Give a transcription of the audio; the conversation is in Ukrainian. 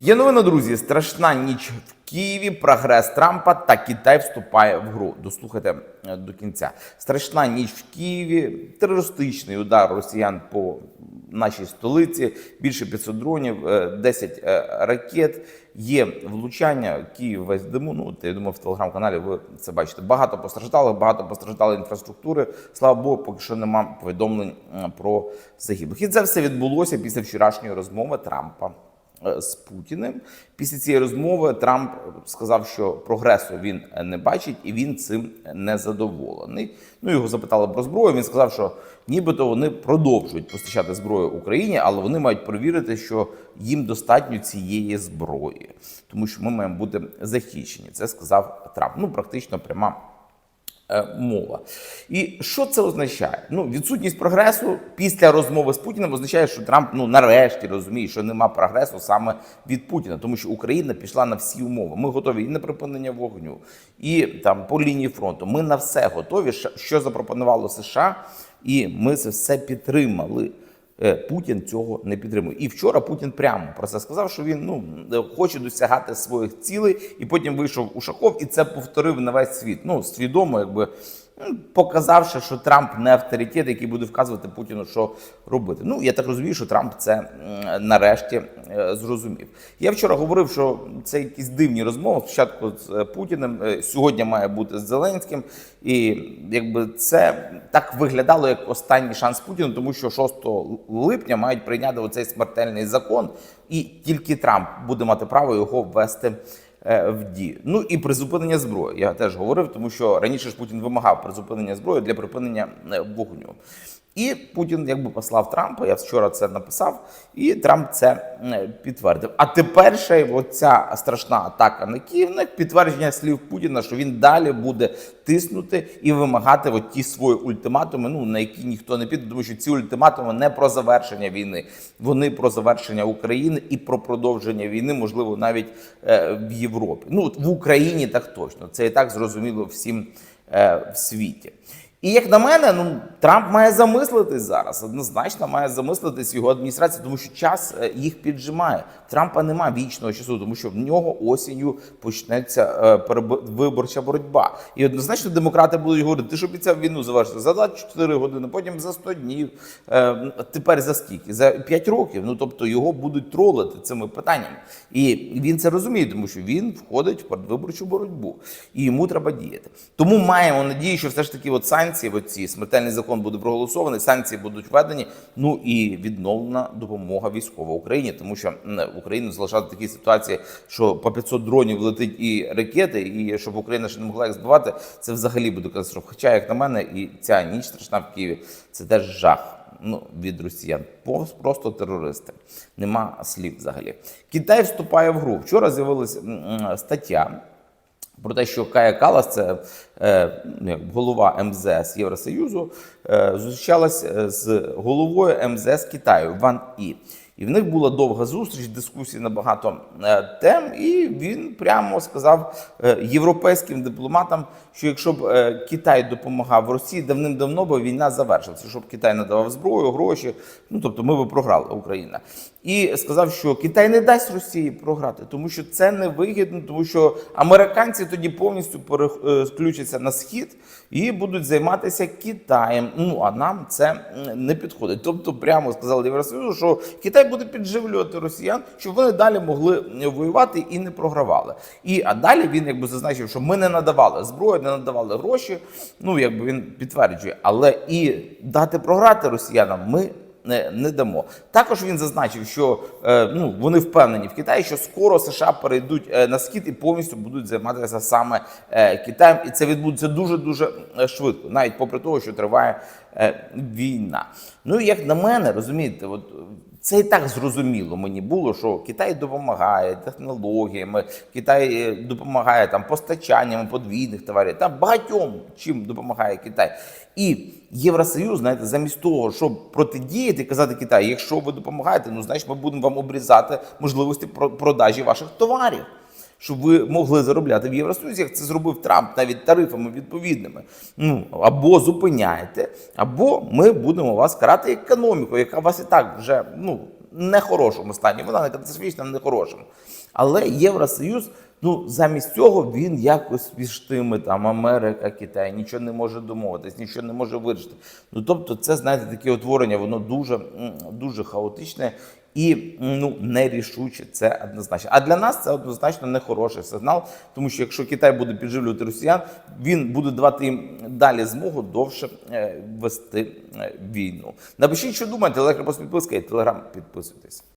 Є новина, друзі. Страшна ніч в Києві. Прогрес Трампа та Китай вступає в гру. Дослухайте е, до кінця. Страшна ніч в Києві. Терористичний удар росіян по нашій столиці. Більше 500 дронів, е, 10 е, ракет. Є влучання. Київ весь. Ну я думаю, в телеграм-каналі ви це бачите. Багато постраждало, багато постраждало інфраструктури. Слава Богу, поки що нема повідомлень е, про загиблих. І це все відбулося після вчорашньої розмови Трампа е, з Путіним. Після цієї розмови Трамп сказав, що прогресу він не бачить і він цим не задоволений. Ну його запитали про зброю. Він сказав, що нібито вони продовжують постачати зброю Україні, але вони мають перевірити, що їм достатньо цієї зброї, тому що ми маємо бути захищені. Це сказав Трамп. Ну практично пряма е, мова. І що це означає? Ну, відсутність прогресу після розмови з Путіним означає, що Трамп ну нарешті розуміє, що нема прогресу саме від Путіна, тому що Україна пішла на всі умови. Ми готові і на припинення вогню, і там по лінії фронту. Ми на все готові, що- що запропонувало США, і ми це все підтримали. Е, Путін цього не підтримує. І вчора Путін прямо про це сказав, що він ну хоче досягати своїх цілей, і потім вийшов Ушаков і це повторив на весь світ. Ну свідомо, якби показавши, що Трамп не авторитет, який буде вказувати Путіну, що робити. Ну я так розумію, що Трамп це нарешті е, зрозумів. Я вчора говорив, що це якісь дивні розмови. Спочатку з е, Путіним, е, сьогодні має бути з Зеленським, і якби це так виглядало як останній шанс Путіну, тому що 6 липня мають прийняти оцей смертельний закон, і тільки Трамп буде мати право його ввести в дію. Ну і призупинення зброї. Я теж говорив, тому що раніше ж Путін вимагав призупинення зброї для припинення е, вогню. І Путін якби послав Трампа. Я вчора це написав, і Трамп це е, підтвердив. А тепер ще й страшна атака на Київ ну, підтвердження слів Путіна, що він далі буде тиснути і вимагати от ті свої ультиматуми, ну на які ніхто не піде, тому що ці ультиматуми не про завершення війни, вони про завершення України і про продовження війни, можливо, навіть е, в Європі. Ну от в Україні так точно. Це і так зрозуміло всім е, в світі. І як на мене, ну Трамп має замислитись зараз. Однозначно має замислитись його адміністрація, тому що час е, їх піджимає. Трампа немає вічного часу, тому що в нього осінню почнеться е, виборча боротьба. І однозначно демократи будуть говорити: ти ж обіцяв війну завершити за 24 години, потім за 100 днів. Е, тепер за скільки? За 5 років. Ну тобто його будуть тролити цими питаннями. І він це розуміє, тому що він входить в передвиборчу боротьбу, і йому треба діяти. Тому маємо надію, що все ж таки, от санкції, от ці смертельний закон буде проголосований, санкції будуть введені. Ну і відновлена допомога військова Україні, тому що Україну залишати такі ситуації, що по 500 дронів летить і ракети, і щоб Україна ще не могла їх збивати, це взагалі буде катастрофа. Хоча, як на мене, і ця ніч страшна в Києві це теж жах. Ну, від росіян просто терористи. Нема слів взагалі. Китай вступає в гру. Вчора з'явилася стаття про те, що Кая Калас, це е, ну, голова МЗС Євросоюзу, е, зустрічалася з головою МЗС Китаю Ван І. І в них була довга зустріч, дискусії на багато е, тем, і він прямо сказав е, європейським дипломатам, що якщо б е, Китай допомагав Росії, давним-давно би війна завершилася, щоб Китай надавав зброю, гроші. Ну тобто, ми би програли Україна. І сказав, що Китай не дасть Росії програти, тому що це невигідно, тому що американці тоді повністю переключаться на схід і будуть займатися Китаєм. Ну а нам це не підходить. Тобто, прямо сказали Євросоюзу, що Китай буде підживлювати росіян, щоб вони далі могли воювати і не програвали. І а далі він якби зазначив, що ми не надавали зброю, не надавали гроші. Ну якби він підтверджує, але і дати програти росіянам ми. Не, не дамо. Також він зазначив, що е, ну вони впевнені в Китаї, що скоро США перейдуть е, на схід і повністю будуть займатися саме е, Китаєм, і це відбудеться дуже дуже швидко, навіть попри того, що триває е, війна. Ну як на мене, розумієте, от це і так зрозуміло мені було, що Китай допомагає технологіями, Китай е, допомагає там постачанням подвійних товарів там багатьом чим допомагає Китай. І Євросоюз, знаєте, замість того, щоб протидіяти, казати Китаю, якщо ви допомагаєте, ну значить ми будемо вам обрізати можливості продажі ваших товарів. Щоб ви могли заробляти в Євросоюзі, як це зробив Трамп навіть тарифами відповідними. Ну або зупиняєте, або ми будемо вас карати економіку, яка вас і так вже ну нехорошому стані. Вона не катастрофічна, а нехорошому. Але Євросоюз, ну замість цього він якось між тими там Америка, Китай нічого не може домовитись, нічого не може вирішити. Ну тобто, це знаєте, таке утворення, воно дуже, дуже хаотичне. І ну нерішуче це однозначно. А для нас це однозначно не хороший сигнал, тому що якщо Китай буде підживлювати росіян, він буде давати їм далі змогу довше е, вести е, війну. Напишіть, що думаєте, лайк, підписка і телеграм підписуйтесь.